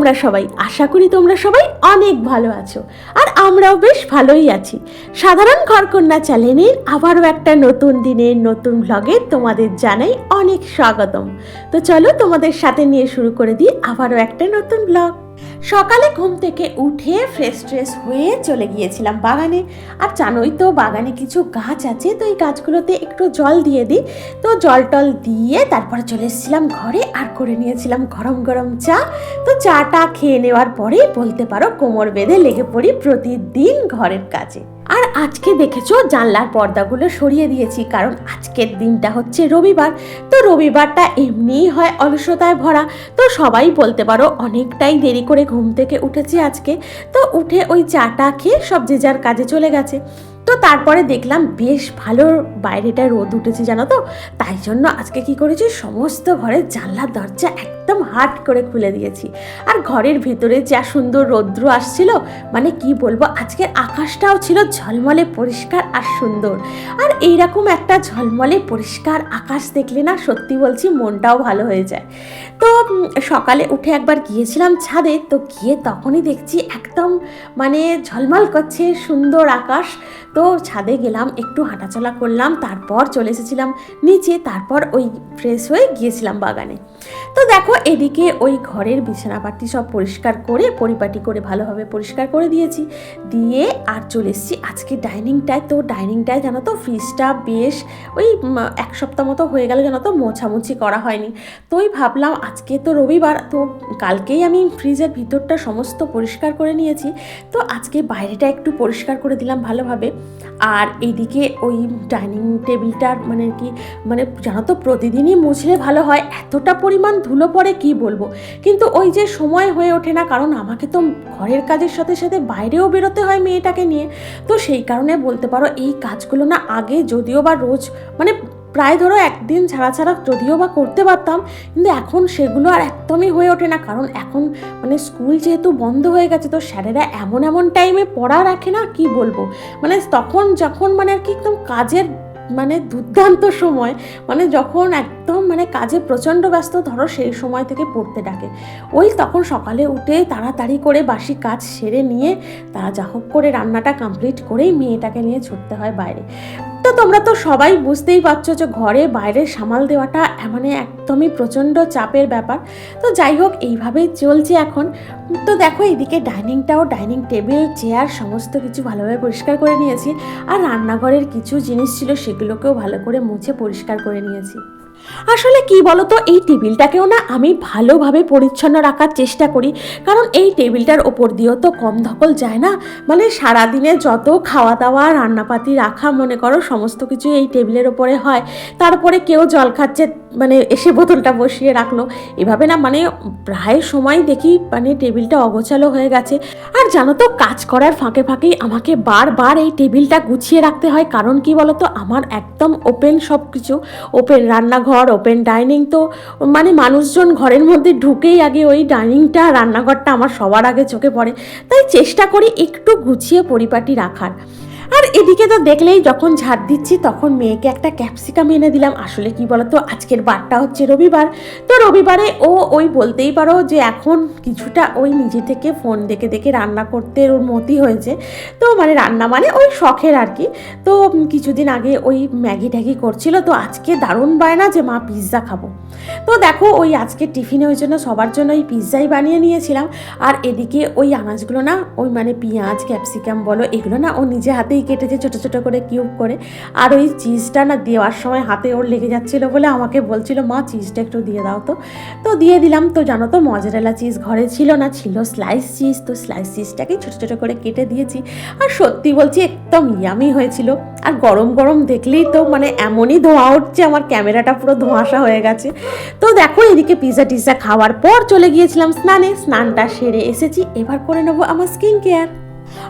তোমরা সবাই, আশা করি তোমরা সবাই অনেক ভালো আছো। আর আমরাও বেশ ভালোই আছি। সাধারণ ঘরকন্যা চ্যানেলের আবারও একটা নতুন দিনের নতুন ব্লগে তোমাদের জানাই অনেক স্বাগতম। তো চলো তোমাদের সাথে নিয়ে শুরু করে দিই আবারও একটা নতুন ব্লগ সকালে ঘুম থেকে উঠে ফ্রেশ ট্রেশ হয়ে চলে গিয়েছিলাম বাগানে। আর জানোই তো, বাগানে কিছু গাছ আছে, তো এই গাছগুলোতে একটু জল দিয়ে দিই। তো জল টল দিয়ে তারপরে চলে এসেছিলাম ঘরে আর করে নিয়েছিলাম গরম গরম চা। তো চাটা খেয়ে নেওয়ার পরেই বলতে পারো কোমর বেঁধে লেগে পড়ি প্রতিদিন ঘরের কাজে। আর আজকে দেখেছ, জানলার পর্দাগুলো সরিয়ে দিয়েছি, কারণ আজকের দিনটা হচ্ছে রবিবার। তো রবিবারটা এমনিই হয় অলসতায় ভরা, তো সবাই বলতে পারো অনেকটাই দেরি করে ঘুম থেকে উঠেছি আজকে। তো উঠে ওই চাটা খেয়ে সব যে যার কাজে চলে গেছে। তো তারপরে দেখলাম বেশ ভালো বাইরেটা রোদ উঠেছে, জানো তো? তাই জন্য আজকে কি করেছি? সমস্ত ঘরের জানলার দরজা একদম হাট করে খুলে দিয়েছি। আর ঘরের ভিতরে যা সুন্দর রৌদ্র আসছিল মানে কি বলব আজকের আকাশটাও ছিল ঝলমলে পরিষ্কার আর সুন্দর। আর এইরকম একটা ঝলমলে পরিষ্কার আকাশ দেখলে না, সত্যি বলছি মনটাও ভালো হয়ে যায়। তো সকালে উঠে একবার গিয়েছিলাম ছাদে, তো গিয়ে তখনই দেখছি একদম মানে ঝলমল করছে সুন্দর আকাশ। তো ছাদে গেলাম, একটু হাঁটাচলা করলাম, তারপর চলে এসেছিলাম নিচে, তারপর ওই ফ্রেশ হয়ে গিয়েছিলাম বাগানে। তো দেখো এদিকে ওই ঘরের বিছানাপাতি সব পরিষ্কার করে, পরিপাটি করে ভালোভাবে পরিষ্কার করে দিয়েছি। দিয়ে আর চলে এসেছি আজকে ডাইনিংটায় তো ডাইনিংটায় জানো তো ফ্রিজটা বেশ ওই এক সপ্তাহ মতো হয়ে গেল জানো তো, মোছামুছি করা হয়নি। তো ওই ভাবলাম আজকে তো রবিবার, তো কালকেই আমি ফ্রিজের ভিতরটা সমস্ত পরিষ্কার করে নিয়েছি। তো আজকে বাইরেটা একটু পরিষ্কার করে দিলাম ভালোভাবে। আর এদিকে ওই ডাইনিং টেবিলটার মানে কি মানে জানো তো প্রতিদিনই মুছলে ভালো হয়, এতটা পরিমাণ ধুলো পড়ে কি বলব? কিন্তু ওই যে সময় হয়ে ওঠে না, কারণ আমাকে তো ঘরের কাজের সাথে সাথে বাইরেও বেরোতে হয় মেয়েটাকে নিয়ে। তো সেই কারণে বলতে পারো এই কাজগুলো না আগে যদিও বা রোজ মানে প্রায় ধরো একদিন ছাড়া ছাড়া যদিও বা করতে পারতাম, কিন্তু এখন সেগুলো আর একদমই হয়ে ওঠে না। কারণ এখন মানে স্কুল যেহেতু বন্ধ হয়ে গেছে, তো স্যারেরা এমন এমন টাইমে পড়া রাখে না, কি বলব? মানে তখন যখন মানে আর কি একদম কাজের মানে দুর্দান্ত সময় মানে যখন একদম মানে কাজে প্রচণ্ড ব্যস্ত, ধরো সেই সময় থেকে পড়তে ডাকে। ওই তখন সকালে উঠে তাড়াতাড়ি করে বাসি কাজ সেরে নিয়ে, তারা যা হোক করে রান্নাটা কমপ্লিট করেই মেয়েটাকে নিয়ে ছুটতে হয় বাইরে। তো তোমরা তো সবাই বুঝতেই পারছ যে ঘরে বাইরে সামাল দেওয়াটা মানে একদমই প্রচণ্ড চাপের ব্যাপার। তো যাই হোক, এইভাবেই চলছে এখন। তো দেখো, এইদিকে ডাইনিংটাও, ডাইনিং টেবিল, চেয়ার সমস্ত কিছু ভালোভাবে পরিষ্কার করে নিয়েছি। আর রান্নাঘরের কিছু জিনিস ছিল, সেগুলোকেও ভালো করে মুছে পরিষ্কার করে নিয়েছি। আসলে কি বলতো, এই টেবিলটাকেও না আমি ভালোভাবে পরিচ্ছন্ন রাখার চেষ্টা করি। কারণ এই টেবিলটার ওপর দিয়েও তো কম ধকল যায় না। মানে সারাদিনে যত খাওয়া দাওয়া রান্নাপাতি রাখা, মনে করো, সমস্ত কিছু এই টেবিলের ওপরে হয়। তারপরে কেউ জল খাচ্ছে মানে এসে বোতলটা বসিয়ে রাখল। এভাবে না মানে প্রায় সময় দেখি মানে টেবিলটা অগোছালো হয়ে গেছে। আর জানো তো, কাজ করার ফাঁকে ফাঁকেই আমাকে বারবার এই টেবিলটা গুছিয়ে রাখতে হয়। কারণ কি বলতো, আমার একদম ওপেন সব কিছু ওপেন রান্নাঘর ওপেন ডাইনিং তো মানে মানুষজন ঘরের মধ্যে ঢুকেই আগে ওই ডাইনিংটা রান্নাঘরটা আমার সবার আগে চোখে পড়ে। তাই চেষ্টা করি একটু গুছিয়ে পরিপাটি রাখার। আর এদিকে তো দেখলেই যখন ঝাড় দিচ্ছি তখন মেয়েকে একটা ক্যাপসিকাম এনে দিলাম। আসলে কি বলতো, আজকের বারটা হচ্ছে রবিবার। তো রবিবারে ও ওই বলতেই পারো যে এখন কিছুটা ওই নিজে থেকে ফোন দেখে দেখে রান্না করতে ওর মতি হয়েছে। তো মানে রান্না মানে ওই শখের আর কি। তো কিছুদিন আগে ওই ম্যাগি ট্যাগি করছিল, তো আজকে দারুণ বায়না যে মা পিৎজা খাব। তো দেখো ওই আজকে টিফিনে ওই জন্য সবার জন্য ওই পিৎজাই বানিয়ে নিয়েছিলাম। আর এদিকে ওই আনাজগুলো না, ওই মানে পেঁয়াজ, ক্যাপসিকাম বলো, এগুলো না ও নিজে হাতেই কেটেছে, ছোটো ছোটো করে কিউব করে। আর ওই চিজটা না দেওয়ার সময় হাতে ওর লেগে যাচ্ছিল বলে আমাকে বলছিল, মা, চিজটা একটু দিয়ে দাও তো। তো দিয়ে দিলাম। তো জানো তো মজারেলা চিজ ঘরে ছিল না, ছিল স্লাইস চিজ তো স্লাইস চিজটাকেই ছোটো ছোটো করে কেটে দিয়েছি। আর সত্যি বলছি, একদম ইয়ামি হয়েছিল। আর গরম গরম দেখলেই তো মানে এমনই ধোঁয়া উঠছে, আমার ক্যামেরাটা পুরো ধোঁয়াশা হয়ে গেছে। তো দেখো, এদিকে পিৎজা টিজা খাওয়ার পর চলে গিয়েছিলাম স্নানে। স্নানটা সেরে এসেছি। এবার করে নেব আমার স্কিন কেয়ার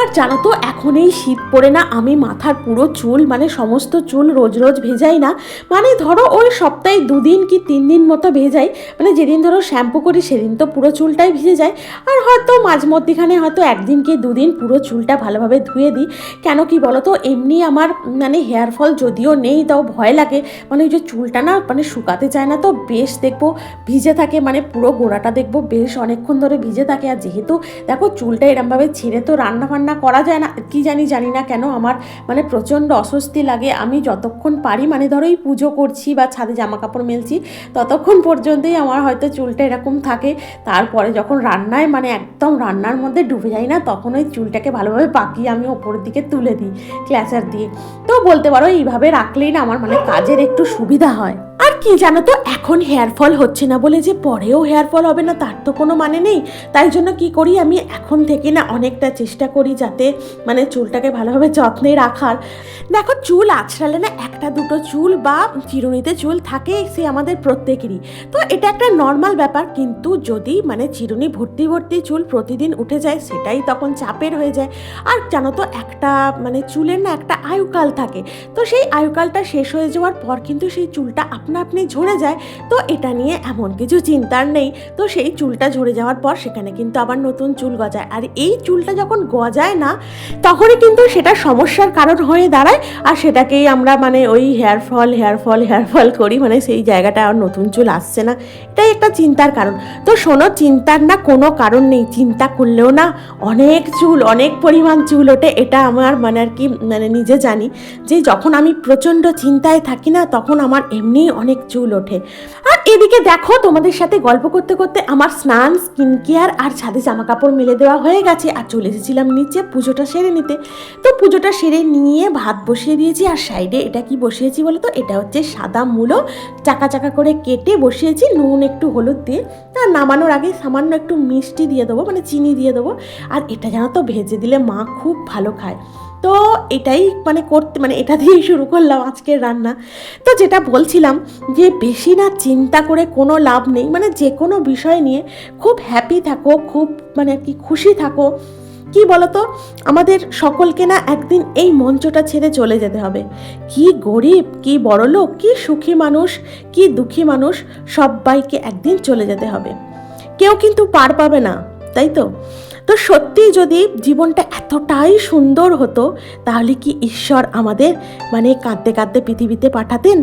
আর জানো তো, এখন এই শীত পড়ে না, আমি মাথার পুরো চুল মানে সমস্ত চুল রোজ রোজ ভেজাই না। মানে ধরো ওই সপ্তাহে দুদিন কি তিন দিন মতো ভেজাই মানে যেদিন ধরো শ্যাম্পু করি সেদিন তো পুরো চুলটাই ভিজে যায়। আর হয়তো মাঝ মধ্যেখানে হয়তো একদিন কি দুদিন পুরো চুলটা ভালোভাবে ধুয়ে দিই। কেন কি বলো তো এমনি আমার মানে হেয়ার ফল যদিও নেই, তাও ভয় লাগে। মানে ওই যে চুলটা না মানে শুকাতে চায় না তো, বেশ দেখব ভিজে থাকে মানে পুরো গোড়াটা দেখব, বেশ অনেকক্ষণ ধরে ভিজে থাকে। আর যেহেতু দেখো চুলটা এরমভাবে ছেড়ে তো রান্না বান্না করা যায় না, কি জানি জানি না কেন আমার মানে প্রচণ্ড অস্বস্তি লাগে। আমি যতক্ষণ পারি মানে ধরো এই পুজো করছি বা ছাদে জামা কাপড় মেলছি, ততক্ষণ পর্যন্তই আমার হয়তো চুলটা এরকম থাকে। তারপরে যখন রান্নায় মানে একদম রান্নার মধ্যে ডুবে যাই না, তখন ওই চুলটাকে ভালোভাবে পাকিয়ে আমি ওপরের দিকে তুলে দিই, ক্ল্যাচার দিয়ে। তো বলতে পারো এইভাবে রাখলেই না আমার মানে কাজের একটু সুবিধা হয়। আর কি জানো তো, এখন হেয়ার ফল হচ্ছে না বলে যে পরেও হেয়ার ফল হবে না, তার তো কোনো মানে নেই। তাই জন্য কি করি আমি, এখন থেকে না অনেকটা চেষ্টা করি যাতে মানে চুলটাকে ভালোভাবে যত্নে রাখার। দেখো চুল আছড়ালে না একটা দুটো চুল বা চিরুনিতে চুল থাকে সে আমাদের প্রত্যেকেরই। তো এটা একটা নর্মাল ব্যাপার, কিন্তু যদি মানে চিরুনি ভর্তি ভর্তি চুল প্রতিদিন উঠে যায়, সেটাই তখন চাপের হয়ে যায়। আর জানো তো, একটা মানে চুলের না একটা আয়ুকাল থাকে। তো সেই আয়ুকালটা শেষ হয়ে যাওয়ার পর কিন্তু সেই চুলটা আপনা আপনি ঝরে যায়। তো এটা নিয়ে এমন কিছু চিন্তার নেই। তো সেই চুলটা ঝরে যাওয়ার পর সেখানে কিন্তু আবার নতুন চুল গজায়। আর এই চুলটা যখন গজায় না, তখনই কিন্তু সেটা সমস্যার কারণ হয়ে দাঁড়ায় আর সেটাকেই আমরা মানে ওই hair fall hair fall hair fall করি মানে সেই জায়গাটা আর নতুন চুল আসছে না। এটাই একটা চিন্তার কারণ। তো শোনো, চিন্তার না কোনো কারণ নেই। চিন্তা করলেও না অনেক চুল, অনেক পরিমাণ চুল ওঠে, এটা আমার মানে আর কি মানে নিজে জানি যে যখন আমি প্রচণ্ড চিন্তায় থাকি না, তখন আমার এমনি অনেক চুল ওঠে। আর এদিকে দেখো, তোমাদের সাথে গল্প করতে করতে আমার স্নান, স্কিন কেয়ার আর ছাদে জামা কাপড় মেলে দেওয়া হয়ে গেছে আর চলে এসেছিলাম নিচে। পুজোটা সেরে নিতে। তো পুজোটা সেরে নিয়ে ভাত বসিয়ে দিয়েছি, আর সাইডে এটা কি বসিয়েছি বলো তো এটা হচ্ছে সাদা মূলো, চাকা চাকা করে কেটে বসিয়েছি, নুন একটু হলুদ দিয়ে। আর নামানোর আগে সামান্য একটু মিষ্টি দিয়ে দেবো মানে চিনি দিয়ে দেবো। আর এটা জানো তো, ভেজে দিলে মা খুব ভালো খায়। তো এটাই মানে করতে মানে এটা দিয়েই শুরু করলাম আজকের রান্না। তো যেটা বলছিলাম যে বেশি না চিন্তা করে কোনো লাভ নেই মানে যে কোনো বিষয় নিয়ে খুব হ্যাপি থাকো, খুব মানে কি খুশি থাকো। কি বলতো? আমাদের সকলকে না একদিন এই মঞ্চটা ছেড়ে চলে যেতে হবে। কি গরিব, কি বড়লোক, কি সুখী মানুষ, কি দুঃখী মানুষ, সবাইকে একদিন চলে যেতে হবে। কেউ কিন্তু পার পাবে না, তাই তো? তো সত্যি যদি জীবনটা এতটাই সুন্দর হতো, তাহলে কি ঈশ্বর আমাদের মানে কাঁদতে কাঁদতে পৃথিবীতে পাঠাতেন?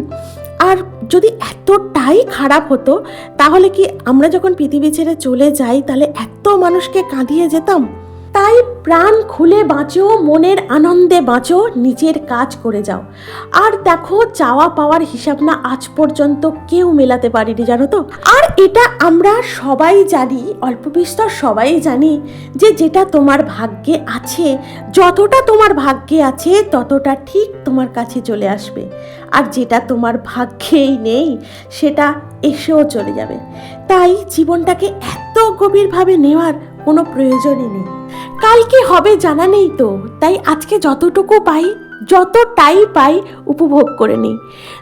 আর যদি এতটাই খারাপ হতো, তাহলে কি আমরা যখন পৃথিবী ছেড়ে চলে যাই, তাহলে এত মানুষকে কাঁদিয়ে যেতাম? তাই প্রাণ খুলে বাঁচো, মনের আনন্দে বাঁচো, নিজের কাজ করে যাও। আর দেখো, চাওয়া পাওয়ার হিসাব না আজ পর্যন্ত কেউ মেলাতে পারিনি, জানো তো? আর এটা আমরা সবাই জানি, অল্প বিস্তর সবাই জানি, যে যেটা তোমার ভাগ্যে আছে, যতটা তোমার ভাগ্যে আছে, ততটা ঠিক তোমার কাছে চলে আসবে। আর যেটা তোমার ভাগ্যেই নেই, সেটা এসেও চলে যাবে। তাই জীবনটাকে এত গভীরভাবে নেওয়ার কোনো প্রয়োজনই নেই। কাল কি হবে জানা নেই তো তাই আজকে যতটুকু পাই যতটাই পাই উপভোগ করে নিই।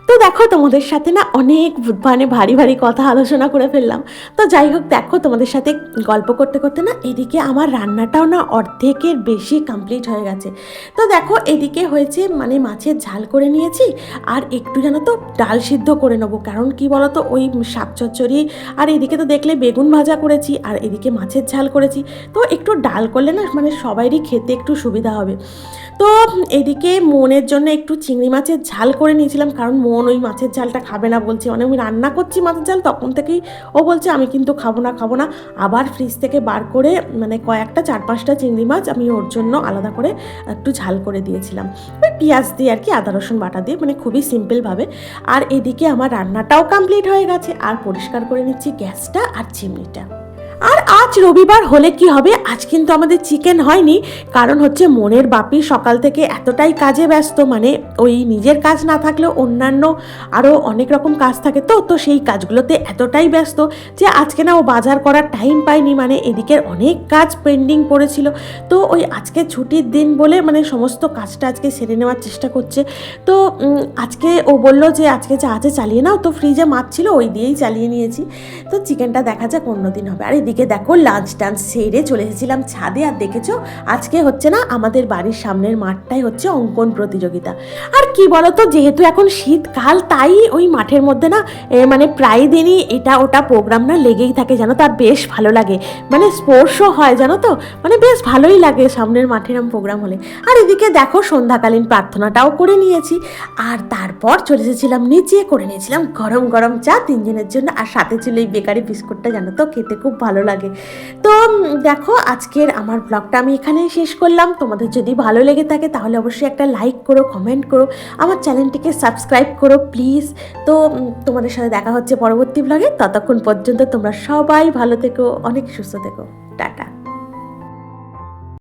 তো দেখো তোমাদের সাথে না অনেক মানে ভারী ভারী কথা আলোচনা করে ফেললাম। তো যাই হোক, দেখো তোমাদের সাথে গল্প করতে করতে না এদিকে আমার রান্নাটাও না অর্ধেকের বেশি কমপ্লিট হয়ে গেছে। তো দেখো এদিকে হয়েছে মানে মাছের ঝাল করে নিয়েছি আর একটু যেন তো ডাল সিদ্ধ করে নেব। কারণ কি বলতো? ওই শাক চচ্চড়ি আর এদিকে তো দেখলে বেগুন ভাজা করেছি আর এদিকে মাছের ঝাল করেছি। তো একটু ডাল করলে না মানে সবাইরই খেতে একটু সুবিধা হবে। তো এদিকে মনের জন্য একটু চিংড়ি মাছের ঝাল করে নিয়েছিলাম, কারণ মন ওই মাছের ঝালটা খাবে না বলছে। মানে আমি রান্না করছি মাছের ঝাল, তখন থেকেই ও বলছে, আমি কিন্তু খাব না খাব না। আবার ফ্রিজ থেকে বার করে মানে কয়েকটা, চার পাঁচটা চিংড়ি মাছ আমি ওর জন্য আলাদা করে একটু ঝাল করে দিয়েছিলাম। ওই পেঁয়াজ দিয়ে আর কি, আদা, রসুন বাটা দিয়ে মানে খুবই সিম্পলভাবে আর এদিকে আমার রান্নাটাও কমপ্লিট হয়ে গেছে। আর পরিষ্কার করে নিচ্ছি গ্যাসটা আর চিমনিটা আর আজ রবিবার হলে কি হবে? আজ কিন্তু আমাদের চিকেন হয়নি। কারণ হচ্ছে মনের বাপি সকাল থেকে এতটাই কাজে ব্যস্ত মানে ওই নিজের কাজ না থাকলেও অন্যান্য আরও অনেক রকম কাজ থাকে তো তো সেই কাজগুলোতে এতটাই ব্যস্ত যে আজকে না ও বাজার করার টাইম পায়নি মানে এদিকের অনেক কাজ পেন্ডিং পড়েছিল। তো ওই আজকে ছুটির দিন বলে মানে সমস্ত কাজটা আজকে সেরে নেওয়ার চেষ্টা করছে। তো আজকে ও বলল যে আজকে যা আছে চালিয়ে নাও। তো ফ্রিজে মাছ ছিল, ওই দিয়েই চালিয়ে নিয়েছি। তো চিকেনটা দেখা যাক অন্যদিন হবে। আর এদিকে দেখো লাঞ্চ টাঞ্চ সেরে চলে এসেছিলাম ছাদে। আর দেখেছ, আজকে হচ্ছে না আমাদের বাড়ির সামনের মাঠটাই হচ্ছে অঙ্কন প্রতিযোগিতা। আর কি বলতো, যেহেতু এখন শীতকাল, তাই ওই মাঠের মধ্যে না মানে প্রায় দিনই এটা ওটা প্রোগ্রাম না লেগেই থাকে, জানো তো? আর বেশ ভালো লাগে। মানে স্পোর্টসও হয়, জানো তো? মানে বেশ ভালোই লাগে সামনের মাঠের প্রোগ্রাম হলে। আর এদিকে দেখো, সন্ধ্যাকালীন প্রার্থনাটাও করে নিয়েছি। আর তারপর চলে এসেছিলাম নিচে করে নিয়েছিলাম গরম গরম চা তিনজনের জন্য। আর সাথে ছিল এই বেকারি বিস্কুটটা, জানো তো? খেতে খুব ভালো লাগে। তো দেখো, আজকের আমার ব্লগটা আমি এখানেই শেষ করলাম। তোমাদের যদি ভালো লেগে থাকে, তাহলে অবশ্যই একটা লাইক করো কমেন্ট করো, আমার চ্যানেলটিকে সাবস্ক্রাইব করো প্লিজ তো তোমাদের সাথে দেখা হচ্ছে পরবর্তী ব্লগে ততক্ষণ পর্যন্ত তোমরা সবাই ভালো থেকো, অনেক সুস্থ থেকো। টাটা।